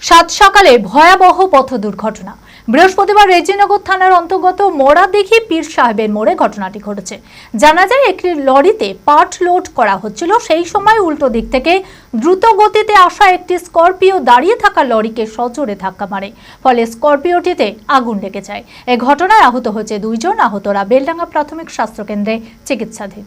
সাত সকালে ভয়াবহ পথ দুর্ঘটনা। বৃহস্পতিবার রেজিনগর থানার অন্তর্গত মোড়াদিঘি পীর সাহেবের মোড়ে ঘটনাটি ঘটেছে। জানা যায়, একটি লরিতে পাট লোড করা হচ্ছিল। সেই সময় উল্টো দিক থেকে দ্রুত গতিতে আসা একটি স্করপিও দাঁড়িয়ে থাকা লরিকে সজোরে ধাক্কা মারে। ফলে স্করপিওটিতে আগুন লেগে যায়। এ ঘটনায় আহত হয়েছে দুইজন। আহতরা বেলডাঙ্গা প্রাথমিক স্বাস্থ্যকেন্দ্রে চিকিৎসাধীন।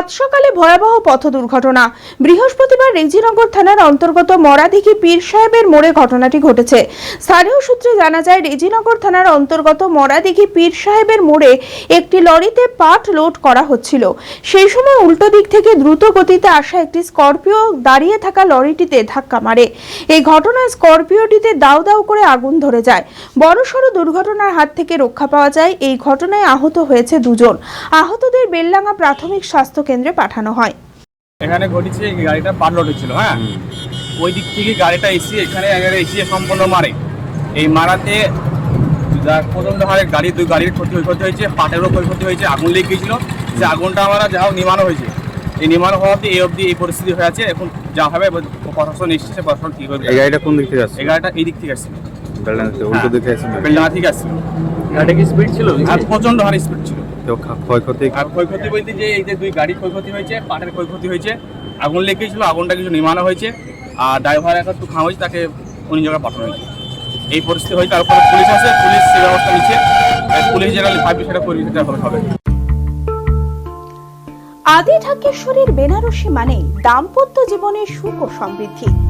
সাত সকালে ভয়াবহ পথ দুর্ঘটনা। বৃহস্পতিবার রেজিনগর থানার অন্তর্গত মরাদিঘি পীর সাহেবের মোড়ে ঘটনাটি ঘটেছে। স্থানীয় সূত্রে জানা যায়, রেজিনগর থানার অন্তর্গত মরাদিঘি পীর সাহেবের মোড়ে একটি লরিতে পাট লোড করা হচ্ছিল। সেই সময় উল্টো দিক থেকে দ্রুত গতিতে আসা একটি স্করপিও দাঁড়িয়ে থাকা লরিটিতে ধাক্কা মারে। এই ঘটনায় স্করপিওটিতে দাউ দাউ করে আগুন ধরে যায়। বড়সড় দুর্ঘটনার হাত থেকে রক্ষা পাওয়া যায়। এই ঘটনায় আহত হয়েছে দুজন। আহতদের বেললাঙ্গা প্রাথমিক স্বাস্থ্য কেন্দ্রে পাঠানো হয়। এখানে ঘটেছে এই গাড়িটা পারলোড হচ্ছিল হ্যাঁ? ওই দিক থেকে গাড়িটা এসে এখানে এখানে এসে সম্পূর্ণ মারে। এই মারাতে যা প্রচণ্ড হারে গাড়ি দুই গাড়ির ক্ষতি ক্ষতি হয়েছে পাটেরও ক্ষয়ক্ষতি হয়েছে আগুন লেগে গিয়েছিল। সে আগুনটা আমরা যা হোক নিমানো হয়েছে। এই নিমানো হওয়াতে এই অবধি এই পরিস্থিতি হয়ে আছে। এখন যা হবে প্রশাসন এসছে সে প্রশাসন ঠিক হবে এই গাড়িটা কোন দিক থেকে আসছে? এই গাড়িটা এই দিক থেকে আসছে। বেলডাঙ্গা থেকে উল্টো দিকে আসছে। বেলডাঙ্গা থেকে আসছে। গাড়িটা কি স্পিড ছিল? আর প্রচণ্ড হারে স্পিড ছিল। তো ক্ষয়ক্ষতি আর ক্ষয়ক্ষতি বলতে যে এই যে দুই গাড়ির ক্ষয়ক্ষতি হয়েছে পাটের ক্ষয়ক্ষতি হয়েছে আগুন লেগে গেছিল আগুনটা কিছু নিমানো হয়েছে আর ড্রাইভার এখন একটু খাওয়া হয়েছে তাকে অন্য জায়গায় পাঠানো হয়েছে। এই পরিস্থিতি হয়েছে তারপরে পুলিশ আছে পুলিশ সে ব্যবস্থা নিচ্ছে আর পুলিশ যেটা ভাববে সেটা করে দিতে হবে আদি ঢাকেশ্বরীর বেনারসি মানেই দাম্পত্য জীবনের সুখ ও সমৃদ্ধি।